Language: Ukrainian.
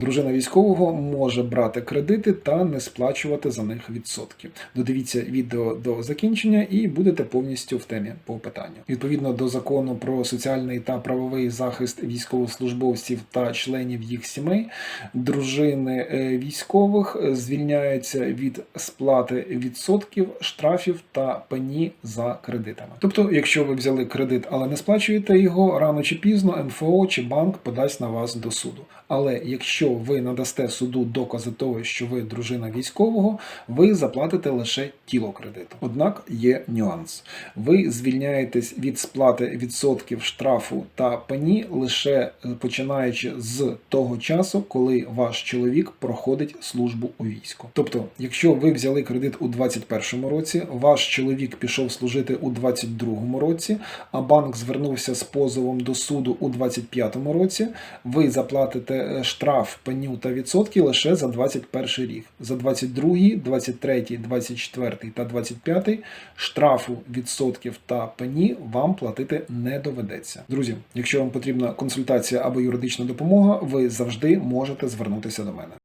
Дружина військового може брати кредити та не сплачувати за них відсотки. Додивіться відео до закінчення і будете повністю в темі по питанню. Відповідно до закону про соціальний та правовий захист військовослужбовців та членів їх сімей, дружини е, військових звільняються від сплати відсотків, штрафів та пені за кредитами. Тобто, якщо ви взяли кредит, але не сплачуєте його, рано чи пізно МФО чи банк подасть на вас до суду. Але якщо ви надасте суду докази того, що ви дружина військового, ви заплатите лише тіло кредиту. Однак є нюанс: ви звільняєтесь від сплати відсотків штрафу та пені лише е, починаючи з того часу, коли ваш чоловік проходить службу у війську. Тобто, якщо ви взяли кредит у 2021 році, ваш чоловік пішов служити у 2022 році, а банк звернувся з позовом до суду у 2025 році, ви заплатите е, штраф, пеню та відсотки лише за 2021 рік. За 2022, 2023, 2024 та 2025 штрафу, відсотків та пені вам платити не доведеться. Друзі, якщо вам потрібна консультація або юридична допомога, ви завжди можете звернутися до мене.